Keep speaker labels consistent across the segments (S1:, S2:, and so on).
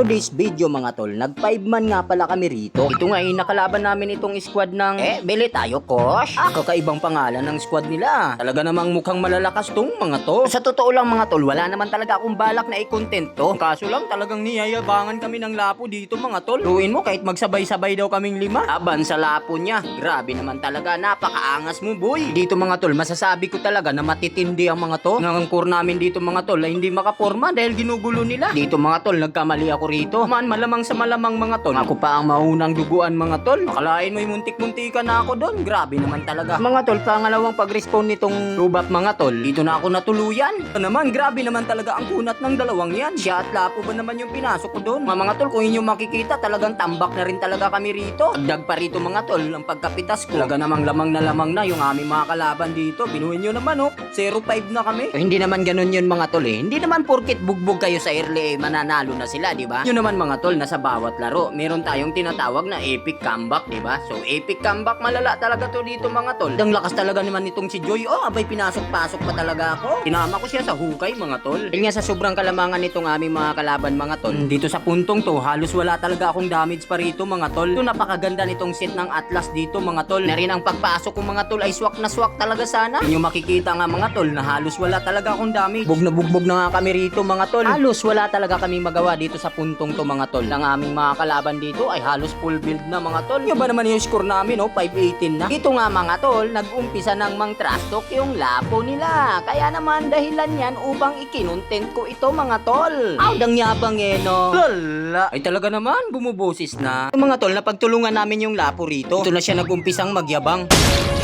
S1: today's video mga tol, nag 5 man nga pala kami rito. Ito nga yung nakalaban namin itong squad ng Eh, bili tayo, Kosh. Ah, kakaibang pangalan ng squad nila. Talaga namang mukhang malalakas tong mga to. Sa totoo lang mga tol, wala naman talaga akong balak na i-content to. Kaso lang talagang niyayabangan kami ng lapo dito mga tol. Luin mo kahit magsabay-sabay daw kaming lima. Aban sa lapo niya. Grabe naman talaga, napakaangas mo boy. Dito mga tol, masasabi ko talaga na matitindi ang mga to. Ang core namin dito mga tol ay hindi makaporma dahil ginugulo nila. Dito mga tol, nagkamali ako rito. Man, malamang sa malamang mga tol. Ako pa ang maunang duguan mga tol. Akalain mo'y muntik-muntika na ako doon. Grabe naman talaga. Mga tol, pangalawang pag-respawn nitong lubap mga tol. Dito na ako natuluyan. Ito naman, grabe naman talaga ang kunat ng dalawang yan. Siya at Lapo ba naman yung pinasok ko doon? Mga mga tol, kung inyong makikita, talagang tambak na rin talaga kami rito. Dagdag pa rito mga tol, ang pagkapitas ko. Talaga namang lamang na lamang na yung aming mga kalaban dito. Binuhin nyo naman oh, 0-5 na kami. hindi naman ganun yun mga tol eh. Hindi naman porkit bugbog kayo sa early eh, mananalo na sila, di ba? Yun naman mga tol, nasa bawat laro, meron tayong tinatawag na epic comeback, di ba? So epic comeback, malala talaga to dito mga tol. Ang lakas talaga naman nitong si Joy. Oh, abay pinasok-pasok pa talaga ako. Tinama ko siya sa hukay mga tol. Dahil nga sa sobrang kalamangan nitong aming mga kalaban mga tol. Dito sa puntong to, halos wala talaga akong damage pa rito mga tol. Ito napakaganda nitong set ng Atlas dito mga tol. Na rin ang pagpasok ko mga tol ay swak na swak talaga sana. Yung makikita nga mga tol na halos wala talaga akong damage. Bug na bugbog na nga kami rito mga tol. Halos wala talaga kami magawa dito sa puntong to mga tol. Ang aming mga kalaban dito ay halos full build na mga tol. Yung ba naman yung score namin oh, 518 na. Ito nga mga tol, nag-umpisa ng mang trash talk yung lapo nila. Kaya naman dahilan yan upang ikinontent ko ito mga tol. Aw, dang yabang eh no. Lala. Ay talaga naman, bumubosis na. Yung mga tol, napagtulungan namin yung lapo rito. Ito na siya nag-umpisang magyabang. O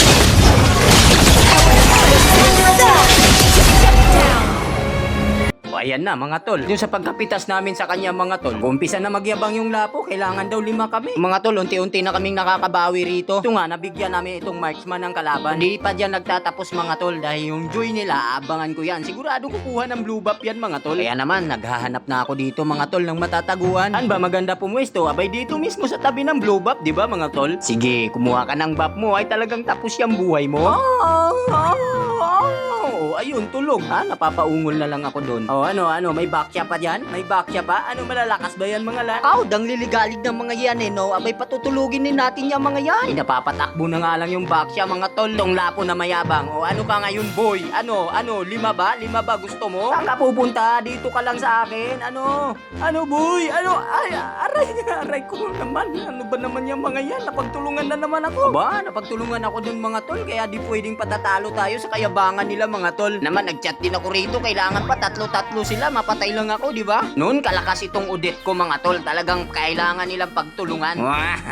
S1: ayan na mga tol. Yung sa pagkapitas namin sa kanya mga tol, umpisa na magyabang yung lapo, kailangan daw lima kami. Mga tol, unti-unti na kaming nakakabawi rito. Ito nga, nabigyan namin itong marksman ng kalaban. Hindi pa dyan nagtatapos mga tol dahil yung joy nila, abangan ko yan. Sigurado kukuha ng blue buff yan mga tol. Kaya naman, naghahanap na ako dito mga tol ng matataguan. An ba maganda pumwesto? Abay dito mismo sa tabi ng blue buff, di ba mga tol? Sige, kumuha ka ng buff mo ay talagang tapos yung buhay mo. Oh, oh, ayun, tulog. Ha, napapaungol na lang ako doon. Oh, ano, ano, may bakya pa dyan? May bakya pa? Ano, malalakas ba yan mga lan? Aw, dang liligalig ng mga yan eh, no? Abay, patutulugin din natin yung mga yan. Ay, napapatakbo na nga lang yung bakya, mga tol. Tong lapo na mayabang. O, ano ka ngayon, boy? Ano, ano, lima ba? Lima ba gusto mo? Saan ka pupunta? Dito ka lang sa akin? Ano? Ano, boy? Ano? Ay, aray, aray ko naman. Ano ba naman yung mga yan? Napagtulungan na naman ako. Aba, napagtulungan ako dun mga tol. Kaya di pwedeng patatalo tayo sa kayabangan nila mga tol. Naman, nagchat din ako rito. Kailangan pa tatlo-tatlo sila. Mapatay lang ako, di ba? Noon, kalakas itong udet ko mga tol. Talagang kailangan nilang pagtulungan.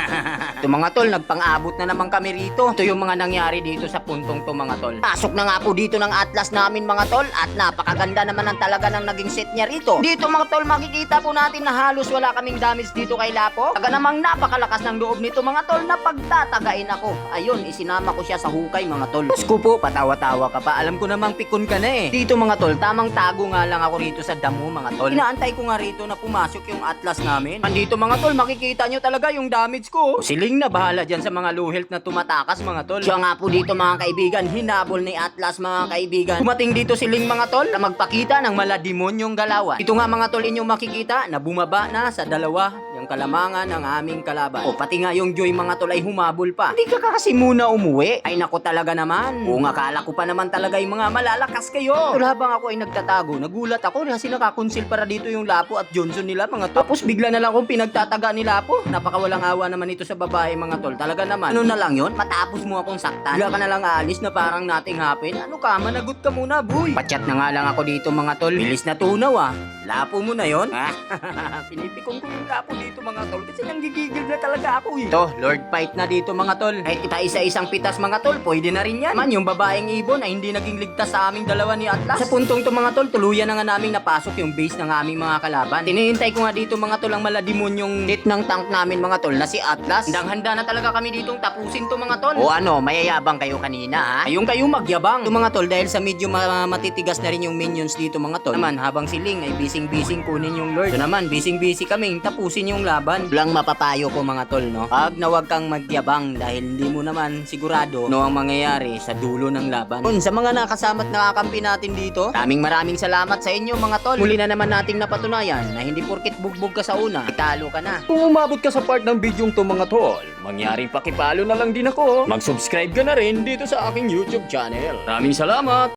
S1: Ito mga tol, nagpang-abot na naman kami rito. Ito yung mga nangyari dito sa puntong to mga tol. Pasok na nga po dito ng Atlas namin mga tol. At napakaganda naman ang talaga ng naging set niya rito. Dito mga tol, makikita po natin na halos wala kaming damage dito kay Lapo. Taga namang napakalakas ng loob nito mga tol na pagtatagain ako. Ayun, isinama ko siya sa hukay mga tol. Diyos ko po, patawa-tawa ka pa. Alam ko namang pikon ka na eh. Dito mga tol, tamang tago nga lang ako rito sa damo mga tol. Inaantay ko nga rito na pumasok yung Atlas namin. Andito mga tol, makikita nyo talaga yung damage ko. Siling na bahala dyan sa mga low health na tumatakas mga tol. Siya nga po dito mga kaibigan, hinabol ni Atlas mga kaibigan. Kumating dito siling mga tol na magpakita ng malademonyong galawan. Ito nga mga tol inyong makikita na bumaba na sa dalawa yung kalamangan ng aming kalaban. O pati nga yung Joy mga tol ay humabol pa. Hindi ka kasi muna umuwi. Ay nako talaga naman. Kung akala ko pa naman talaga yung mga malalakas kayo. Tol habang ako ay nagtatago, nagulat ako kasi nakakonsil para dito yung Lapo at Johnson nila mga tol. Tapos bigla na lang akong pinagtataga ni Lapo. Napakawalang awa naman ito sa babae mga tol. Talaga naman. Ano na lang yon? Matapos mo akong saktan. Bigla ka na lang aalis na parang nating happen. Ano ka? Managot ka muna, boy. Pachat na nga lang ako dito mga tol. Bilis na tunaw ah. Lapo mo na yon? Pinipikong ko yung lapo dito mga tol kasi nanggigigil na talaga ako eh. To, Lord Fight na dito mga tol. Kahit kita isa-isang pitas mga tol, pwede na rin yan. Man, yung babaeng ibon ay hindi naging ligtas sa aming dalawa ni Atlas. Sa puntong to mga tol, tuluyan na nga naming napasok yung base ng aming mga kalaban. Tinihintay ko nga dito mga tol ang maladimon yung hit ng tank namin mga tol na si Atlas. Handang-handa na talaga kami ditong tapusin to mga tol. O ano, mayayabang kayo kanina ha? Ayun kayo magyabang. Yung mga tol, dahil sa medyo ma- matitigas na rin yung minions dito mga tol. Naman, habang si Ling ay bising-bising kunin yung Lord. So naman, bising-busy kaming tapusin yung laban. Lang mapapayo ko mga tol, no? Pag na wag kang magyabang dahil hindi mo naman sigurado no ang mangyayari sa dulo ng laban. Yun, sa mga nakasama't nakakampi natin dito. Maraming maraming salamat sa inyo mga tol. Muli na naman nating napatunayan na hindi porkit bugbog ka sa una, talo ka na.
S2: Kung umabot ka sa part ng bidyong to mga tol, mangyaring pakipalo na lang din ako. Mag-subscribe ka na rin dito sa aking YouTube channel. Maraming salamat!